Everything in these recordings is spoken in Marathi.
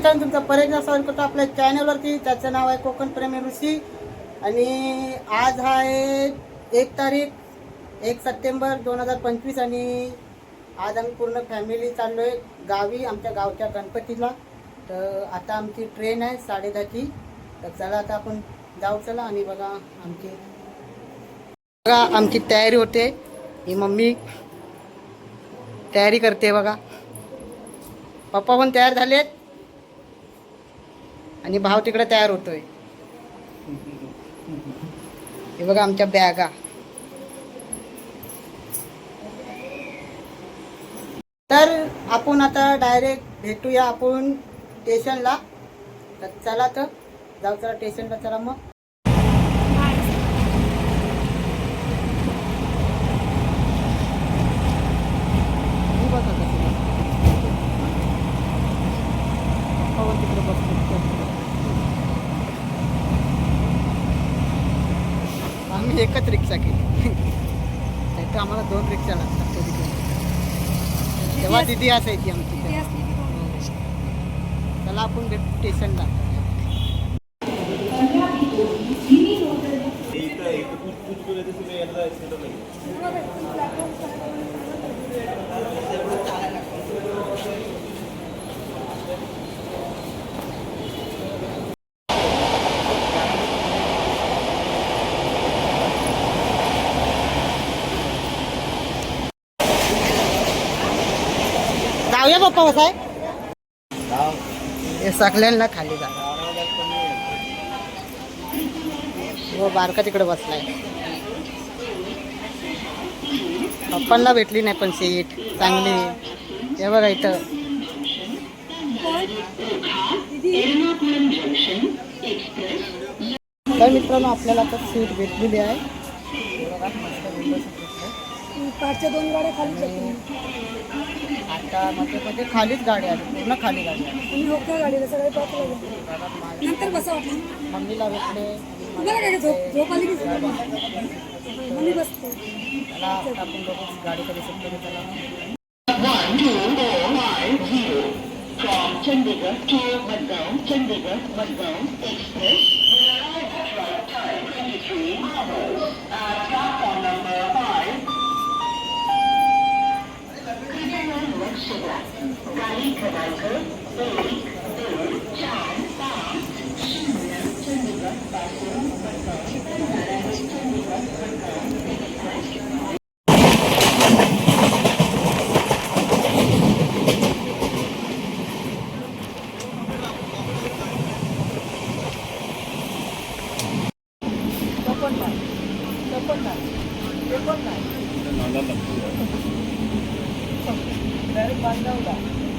ठिकाणी तुमचा परत एकदा करतो आपल्या चॅनलवरती त्याचं नाव आहे कोकण प्रेमी ऋषी. आणि आज आहे एक तारीख एक सप्टेंबर दोन हजार पंचवीस आणि आज आम्ही पूर्ण फॅमिली चाललो आहे गावी आमच्या गावच्या गणपतीला. तर आता आमची ट्रेन आहे साडेदहाची. तर चला आता आपण जाऊ चला आणि बघा आमची बघा आमची तयारी होते. ही मम्मी तयारी करते बघा. पप्पा पण तयार झालेत. आणि भाव तिकडे तयार होतोय. हे बघा आमच्या बॅगा. तर आपण आता डायरेक्ट भेटूया आपण स्टेशनला तर चला तर जाऊ चला स्टेशनला चला मग हे बघा कसं बसलं. पप्पा पण तिकडे बसले आम्ही एकच रिक्षा केली. नाही तर आम्हाला दोन रिक्षा लागतात कधी कधी तेव्हा दिदी असायची आमची. चला आपण भेटू स्टेशनला जाऊया पप्पा कसं हो आहे हे सकलेल खाली जा. हो बारका तिकडे बसलाय. पप्पांना भेटली नाही पण सीट. चांगली हे बघा इथं. तर मित्रांनो आपल्याला आता सीट भेटलेली आहे. पाचच्या दोन गाड्या खाली जातील. आता मध्ये मध्ये खालीच गाडी आली पूर्ण खाली गाडी आली. आणि होत्या गाडीला सगळे पाच लागले नंतर बसा वाटलं. मम्मीला भेटले. तुम्हाला काय झोप झोप आली की झोप आली? मी बसते. त्याला आता आपण बघू गाडी कधी शकतो त्याला from Chandigarh to Madgaon, Chandigarh, Madgaon Express will arrive at right time 23 hours गाडी क्रमांक एक दोन चार पाच शून्य चंदीगड पासून मडगाव जाणारी चंदीगड मडगाव एक्सप्रेस चपन नाही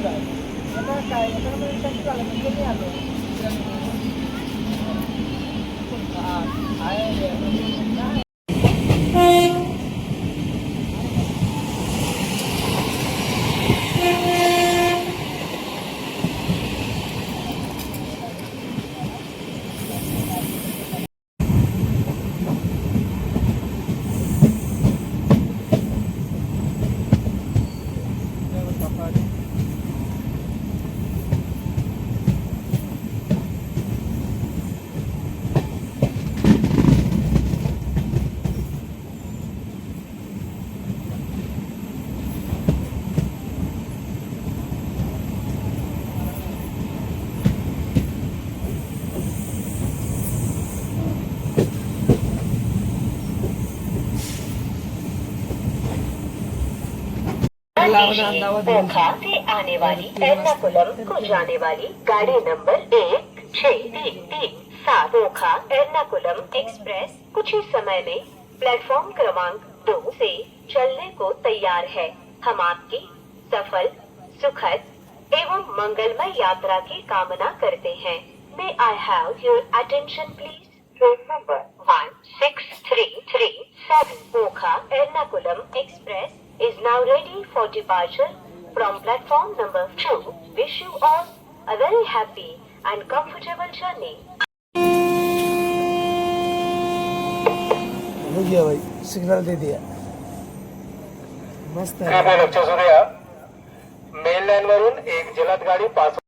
चपन नाही ओखा से आने वाली एर्नाकुलम को जाने वाली गाड़ी नंबर एक छः तीन तीन, सात, ओखा, एर्नाकुलम एक्सप्रेस कुछ ही समय में प्लेटफॉर्म क्रमांक दो से चलने को तैयार है। हम आपकी सफल, सुखद एवं मंगलमय यात्रा की कामना करते हैं। May I have your attention please train number one six three three seven Okha, Ernakulam express is now ready for departure from platform number 2. Wish you all a very happy and comfortable journey. हो गया भाई सिग्नल दे दिया मस्त है कृपया लक्ष असू द्या मेन लाईन वरून एक जलद गाडी पास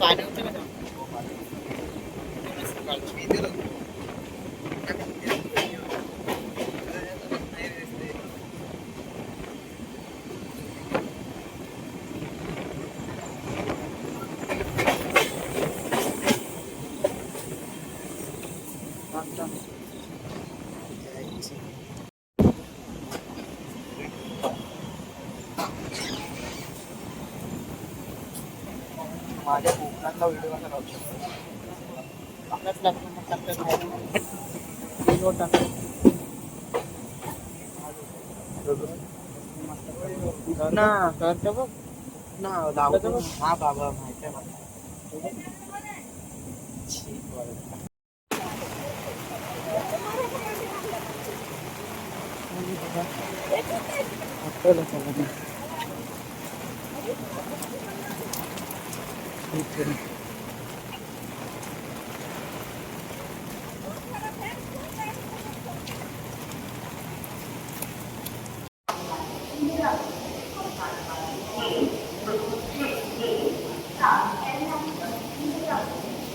माझ्या कोकणातला व्हिडिओ कसा लावतो आपल्याच लॅपटॉप टाकतात बाहेर. व्हिडिओ टाकतात. ना करतो बघ ना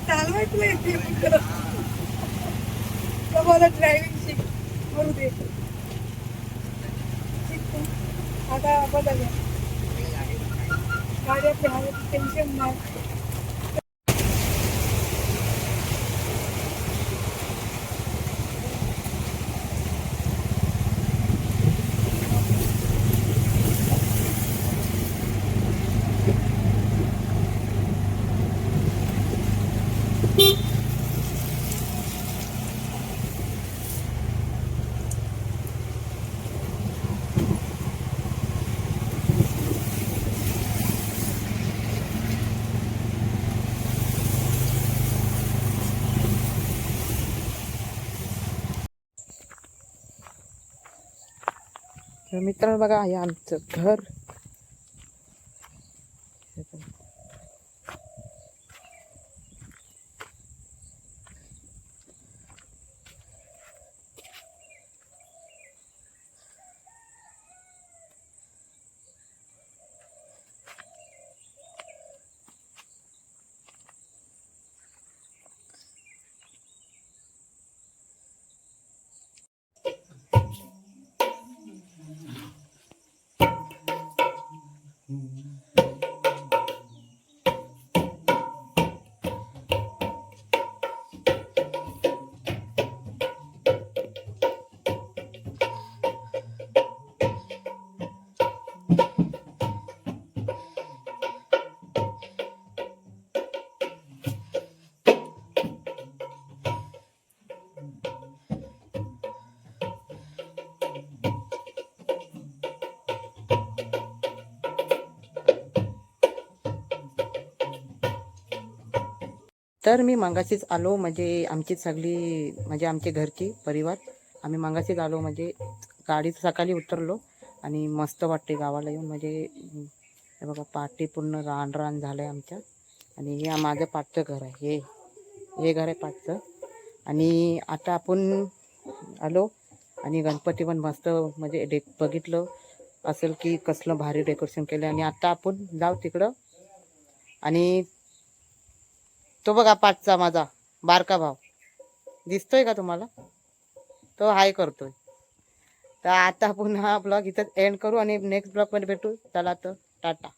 चालवायचं येते मला ड्रायव्हिंग शिक करू दे आता बदल गाडी टेन्शन नाही. मित्रांनो बघा हे आमचं घर. तर मी मंगाशीच आलो म्हणजे आमची सगळी म्हणजे आमची घरची परिवार आम्ही मंगाशीच आलो म्हणजे गाडीत सकाळी उतरलो आणि मस्त वाटते गावाला येऊन. म्हणजे हे बघा पाठी पूर्ण रान रान झालं आहे आमच्या. आणि हे माझं पाठचं घर आहे. हे हे घर आहे पाठचं आणि आता आपण आलो आणि गणपती पण मस्त म्हणजे डे बघितलं असेल की कसलं भारी डेकोरेशन केलं आणि आता आपण जाऊ तिकडं. आणि तो बघा पाचचा माझा बारका भाव दिसतोय का तुम्हाला? तो हाय करतोय. तर आता पुन्हा ब्लॉग इथं एंड करू आणि नेक्स्ट ब्लॉगमध्ये भेटू. चला तर टाटा.